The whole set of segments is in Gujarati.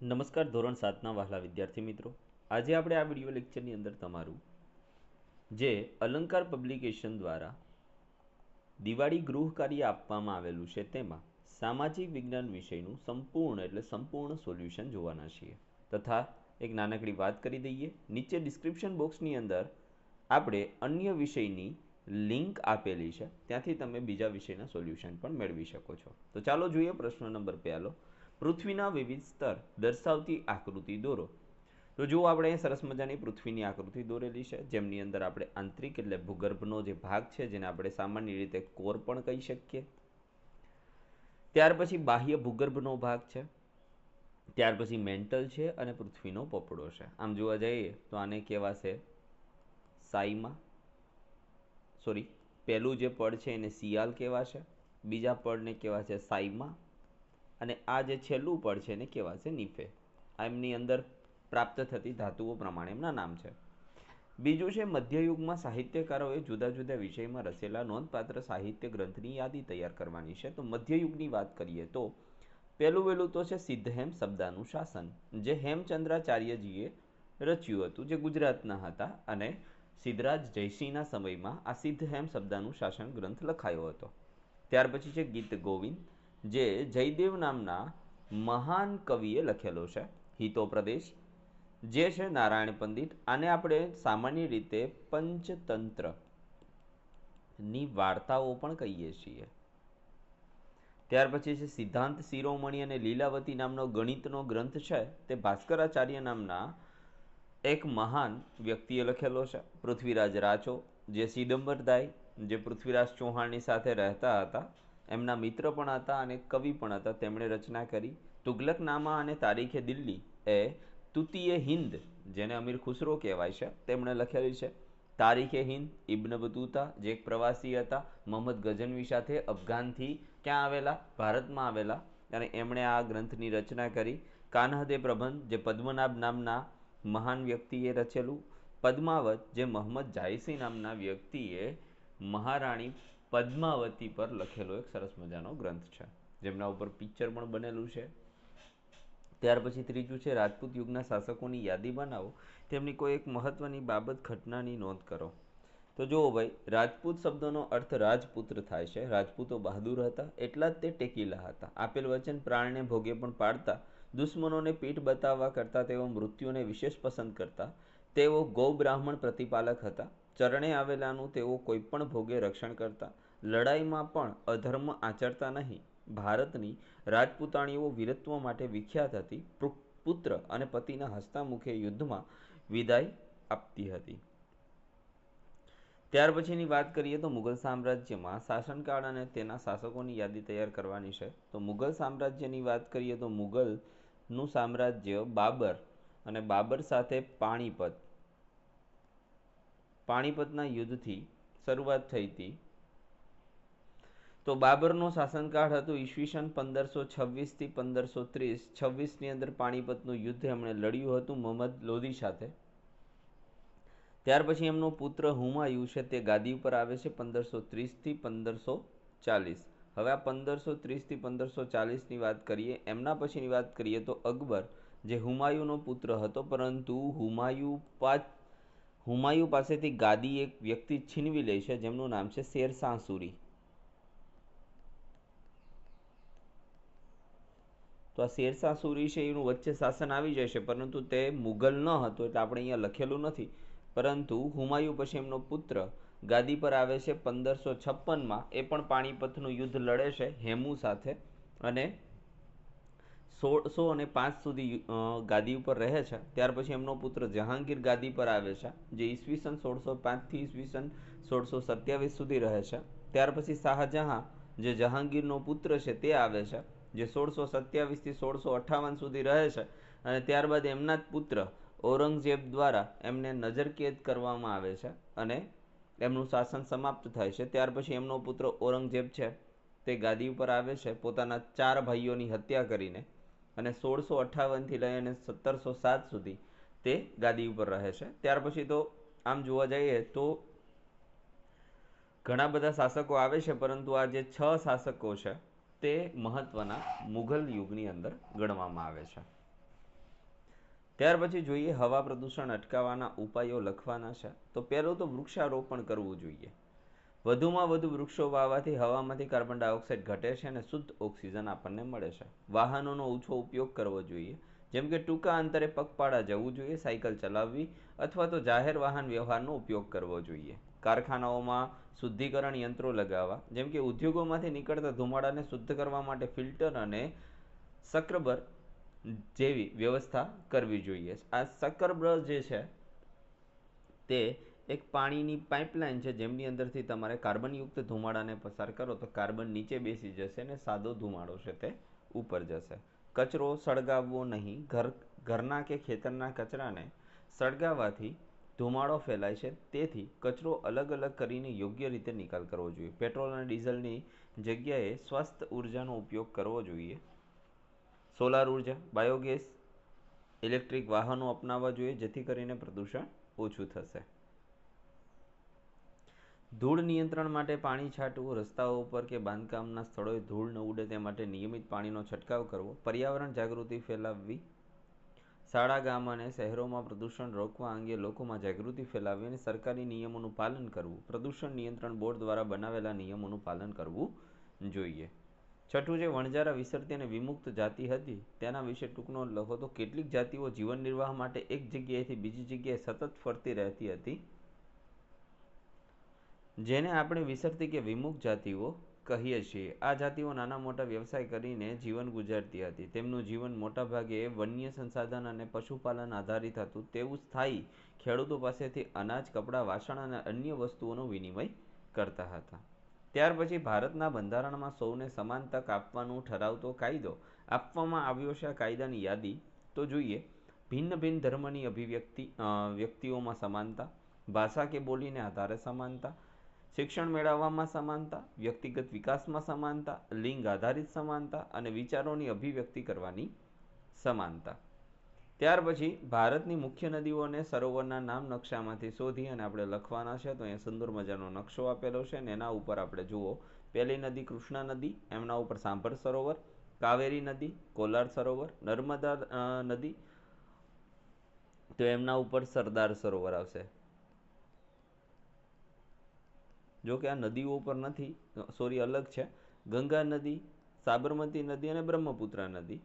નમસ્કાર ધોરણ સાતના વહાલા વિદ્યાર્થી મિત્રો. આજે આપણે આ વીડિયો લેક્ચરની અંદર તમારું, જે અલંકાર પબ્લિકેશન દ્વારા દિવાળી ગૃહ કાર્ય આપવામાં આવેલું છે તેમાં સામાજિક વિજ્ઞાન વિષયનું સંપૂર્ણ એટલે સંપૂર્ણ સોલ્યુશન જોવાના છીએ. તથા એક નાનકડી વાત કરી દઈએ. નીચે ડિસ્ક્રિપ્શન બોક્સની અંદર આપણે અન્ય વિષયની લિંક આપેલી છે. ત્યાંથી તમે બીજા વિષયના સોલ્યુશન પણ મેળવી શકો છો. તો ચાલો જોઈએ પ્રશ્ન નંબર પહેલો. પૃથ્વીના વિવિધ સ્તર દર્શાવતી આકૃતિ દોરો. તો જો આપણે સરસ મજાની પૃથ્વીની આકૃતિ દોરેલી છે. જેમની અંદર આપણે આંતરિક એટલે ભૂગર્ભનો જે ભાગ છે, જેને આપણે સામાન્ય રીતે કોર પણ કહી શકીએ. ત્યાર પછી બાહ્ય ભૂગર્ભનો ભાગ છે. ત્યાર પછી મેન્ટલ છે અને પૃથ્વીનો પોપડો છે. આમ જોવા જઈએ તો આને કહેવાશે સાઈમા સોરી પહેલું જે પડ છે એને સિયાલ કહેવાશે. બીજા પડને કહેવાશે સાઈમા અને આ જે છેલ્લું પડ છે એને કહેવાશે નિફે. આ એમની અંદર પ્રાપ્ત થતી ધાતુઓ પ્રમાણે એમના નામ છે. બીજું છે, મધ્યયુગમાં સાહિત્યકારોએ જુદા જુદા વિષયમાં રચેલા નોંધપાત્ર સાહિત્ય ગ્રંથની યાદી તૈયાર કરવાની છે. તો મધ્યયુગની વાત કરીએ તો પહેલું વહેલું તો છે, સિદ્ધહેમ શબ્દાનું શાસન જે હેમચંદ્રાચાર્યજીએ રચ્યું હતું, જે ગુજરાતના હતા અને સિદ્ધરાજ જયસિંહના સમયમાં આ સિદ્ધહેમ શબ્દાનું શાસન ગ્રંથ લખાયો હતો. ત્યાર પછી છે, ગીત ગોવિંદ જે જયદેવ નામના મહાન કવિએ લખેલો છે હિતો જે છે નારાયણ પંડિત, આને આપણે સામાન્ય રીતે પંચતંત્રની વાર્તાઓ પણ કહીએ છીએ. ત્યાર પછી છે સિદ્ધાંત શિરોમણી અને લીલાવતી નામનો ગણિતનો ગ્રંથ છે, તે ભાસ્કરાચાર્ય નામના એક મહાન વ્યક્તિએ લખેલો છે, પૃથ્વીરાજ રાચો જે સિદંબરદાય જે પૃથ્વીરાજ ચૌહાણની સાથે રહેતા હતા. એમના મિત્ર પણ હતા અને કવિ પણ હતા. તેમણે રચના કરી તુગલકનામા અને તારીખે દિલ્હી એ તુતીય હિન્દ, જેને અમીર ખુસરો કહેવાય છે, તેમણે લખેલી છે. તારીખે હિન્દ, ઇબ્ન બતુતા, જે એક પ્રવાસી હતા, મોહમ્મદ ગઝનવી સાથે અફઘાનથી ક્યાં આવેલા? ભારતમાં આવેલા. અને એમણે આ ગ્રંથની રચના કરી. કાનહદે પ્રબંધ, જે પદ્મનાભ નામના મહાન વ્યક્તિએ રચેલું. પદ્માવત, જે મોહમ્મદ જાયસી નામના વ્યક્તિએ મહારાણી પદ્માવતી પર લખેલો એક સરસ મજાનો ગ્રંથ છે. જેમના ઉપર પિક્ચર પણ બનેલું છે. ત્યાર પછી ત્રીજું છે, રાજપૂત યુગના શાસકોની યાદી બનાવો. તેમની કોઈ એક મહત્વની બાબત ઘટનાની નોંધ કરો. તો જુઓ ભાઈ, રાજપૂત શબ્દનો અર્થ રાજપુત્ર થાય છે. રાજપૂતો બહાદુર હતા, એટલા જ તે ટેકીલા હતા. આપેલ વચન પ્રાણને ભોગે પણ પાડતા, દુશ્મનોને પીઠ બતાવવા કરતા, તેઓ મૃત્યુને વિશેષ પસંદ કરતા, તેઓ ગૌ બ્રાહ્મણ પ્રતિપાલક હતા. ચરણે આવેલાનું તેઓ કોઈ પણ ભોગે રક્ષણ કરતા. લડાઈમાં પણ અધર્મ આચરતા નહીં. ભારતની રાજપૂતાણીઓ વીરત્વ માટે વિખ્યાત હતી. પુત્ર અને પતિના હસ્તામુખે યુદ્ધમાં વિદાય આપતી હતી. ત્યાર પછીની વાત કરીએ તો મુઘલ સામ્રાજ્યમાં શાસનકાળ અને તેના શાસકોની યાદી તૈયાર કરવાની છે. તો મુઘલ સામ્રાજ્યની વાત કરીએ તો મુઘલનું સામ્રાજ્ય બાબર અને બાબર સાથે પાણીપત. પાણીપતના યુદ્ધથી શરૂઆત થઈ હતી. તો બાબરનો શાસનકાળ હતો ઈસવીસન પંદરસો છવ્વીસથી પંદરસો ત્રીસ. છવ્વીસની અંદર પાણીપતનું યુદ્ધ એમણે લડ્યું હતું મોહમ્મદ લોધી સાથે. ત્યાર પછી એમનો પુત્ર હુમાયુ છે તે ગાદી ઉપર આવે છે પંદરસો ત્રીસથી પંદરસો ચાલીસ. હવે આ પંદરસો ત્રીસથી પંદરસો ચાલીસની વાત કરીએ, એમના પછીની વાત કરીએ તો અકબર, જે હુમાયુનો પુત્ર હતો, પરંતુ હુમાયુ પાસ હુમાયુ પાસેથી ગાદી એક વ્યક્તિ છીનવી લે છે, જેમનું નામ છે શેરશાહ સુરી તો આ શેરશાહ સુરી છે, એનું વચ્ચે શાસન આવી જશે, પરંતુ તે મુગલ ન હતો, એટલે આપણે અહીંયા લખેલું નથી. પરંતુ હુમાયુ પછી એમનો પુત્ર ગાદી પર આવે છે પંદરસો છપ્પનમાં, એ પણ પાણીપતનું યુદ્ધ લડે છે, હેમુ સાથે. અને સોળસો અને પાંચ સુધી ગાદી ઉપર રહે છે. ત્યાર પછી એમનો પુત્ર જહાંગીર ગાદી પર આવે છે, જે ઈસવીસન સોળસો પાંચથી ઈસવીસન સોળસો સત્યાવીસ સુધી રહે છે. ત્યાર પછી શાહજહાં, જે જહાંગીરનો પુત્ર છે, તે આવે છે, જે સોળસો સત્યાવીસથી સોળસો અઠ્ઠાવન સુધી રહે છે. અને ત્યારબાદ એમના જ પુત્ર ઔરંગઝેબ દ્વારા એમને નજરકેદ કરવામાં આવે છે અને એમનું શાસન સમાપ્ત થાય છે. ત્યાર પછી એમનો પુત્ર ઔરંગઝેબ છે, તે ગાદી ઉપર આવે છે, પોતાના ચાર ભાઈઓની હત્યા કરીને. અને સોળસો અઠ્ઠાવનથી લઈ અને સત્તરસો સાત સુધી તે ગાદી ઉપર રહે છે. ત્યાર પછી તો આમ જોવા જઈએ તો ઘણા બધા શાસકો આવે છે, પરંતુ આ જે છ શાસકો છે તે મહત્વના મુઘલ યુગની અંદર ગણવામાં આવે છે. ત્યાર પછી જોઈએ હવા પ્રદૂષણ અટકાવવાના ઉપાયો લખવાના છે. તો પહેલું તો વૃક્ષારોપણ કરવું જોઈએ. વધુમાં વધુ વૃક્ષો વાવવાથી હવામાંથી કાર્બન ડાયોક્સાઇડ ઘટે છે અને શુદ્ધ ઓક્સિજન આપણને મળે છે. વાહનોનો ઓછો ઉપયોગ કરવો જોઈએ, જેમ કે ટૂંકા અંતરે પગપાળા જવું જોઈએ, સાયકલ ચલાવવી અથવા તો જાહેર વાહન વ્યવહારનો ઉપયોગ કરવો જોઈએ. કારખાનાઓમાં શુદ્ધિકરણ યંત્રો લગાવવા, જેમ કે ઉદ્યોગોમાંથી નીકળતા ધુમાડાને શુદ્ધ કરવા માટે ફિલ્ટર અને સક્રબર જેવી વ્યવસ્થા કરવી જોઈએ. આ સક્રબર જે છે તે એક પાણીની પાઇપલાઇન છે જેમની અંદરથી તમારે કાર્બનયુક્ત ધુમાડાને પસાર કરો તો કાર્બન નીચે બેસી જશે અને સાદો ધુમાડો છે તે ઉપર જશે. કચરો સળગાવવો નહીં. ઘર, ઘરના કે ખેતરના કચરાને સળગાવવાથી ધુમાડો ફેલાય છે. તેથી કચરો અલગ અલગ કરીને યોગ્ય રીતે નિકાલ કરવો જોઈએ. પેટ્રોલ અને ડીઝલની જગ્યાએ સ્વસ્થ ઉર્જાનો ઉપયોગ કરવો જોઈએ. સોલાર ઊર્જા, બાયોગેસ, ઇલેક્ટ્રિક વાહનો અપનાવવા જોઈએ જેથી કરીને પ્રદૂષણ ઓછું થશે. ધૂળ નિયંત્રણ માટે પાણી છાંટવું, રસ્તાઓ ઉપર કે બાંધકામના સ્થળોએ ધૂળ ન ઉડે તે માટે નિયમિત પાણીનો છંટકાવ કરવો, પર્યાવરણ જાગૃતિ ફેલાવવી. શાળા, ગામ અને શહેરોમાં પ્રદૂષણ રોકવા અંગે લોકોમાં જાગૃતિ ફેલાવી અને સરકારી નિયમોનું પાલન કરવું. પ્રદૂષણ નિયંત્રણ બોર્ડ દ્વારા બનાવેલા નિયમોનું પાલન કરવું જોઈએ. છઠ્ઠું જે વણજારા વિસરતી અને વિમુક્ત જાતિ હતી. તેના વિશે ટૂંકનો લખો તો કેટલીક જાતિઓ જીવન નિર્વાહ માટે એક જગ્યાએથી બીજી જગ્યાએ સતત ફરતી રહેતી હતી. જેને આપણે વિસરતી કે વિમુખ જાતિઓ કહીએ છીએ. આ જાતિઓ નાના મોટા વ્યવસાય કરીને જીવન ગુજારતી હતી. તેમનું જીવન મોટાભાગે વન્ય સંસાધન અને પશુપાલન આધારિત હતું. તેવું સ્થાયી ખેડૂતો પાસેથી અનાજ, કપડાં, વાસણ અને અન્ય વસ્તુઓનો વિનિમય કરતા હતા. ત્યાર પછી ભારતના બંધારણમાં સૌને સમાન તક આપવાનું ઠરાવતો કાયદો આપવામાં આવ્યો છે. આ કાયદાની યાદી તો જોઈએ. ભિન્ન ભિન્ન ધર્મની અભિવ્યક્તિ વ્યક્તિઓમાં સમાનતા, ભાષા કે બોલીને આધારે સમાનતા શિક્ષણ મેળવવામાં સમાનતા, વ્યક્તિગત વિકાસમાં સમાનતા, લિંગ આધારિત સમાનતા અને વિચારોની અભિવ્યક્તિ કરવાની સમાનતા. ત્યાર પછી ભારતની મુખ્ય નદીઓ અને સરોવરના નામ નકશામાંથી શોધી અને આપણે લખવાના છે, તો અહીંયા સુંદર મજાનો નકશો આપેલો છે અને એના ઉપર આપણે જુઓ, પહેલી નદી કૃષ્ણા નદી, એમના ઉપર સાંભર સરોવર, કાવેરી નદી, કોલાર સરોવર, નર્મદા નદી, તો એમના ઉપર સરદાર સરોવર આવશે. જો કે આ નદીઓ ઉપર નથી, સોરી, અલગ છે. ગંગા નદી, સાબરમતી નદી અને બ્રહ્મપુત્રા નદી.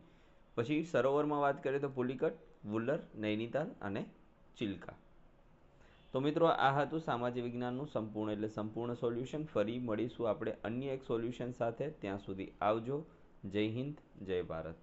પછી સરોવરમાં વાત કરીએ તો પુલિકટ વુલર નૈનીતાલ અને ચિલ્કા. તો મિત્રો, આ હતું સામાજિક વિજ્ઞાનનું સંપૂર્ણ એટલે સંપૂર્ણ સોલ્યુશન. ફરી મળીશું આપણે અન્ય એક સોલ્યુશન સાથે. ત્યાં સુધી આવજો. જય હિન્દ, જય ભારત.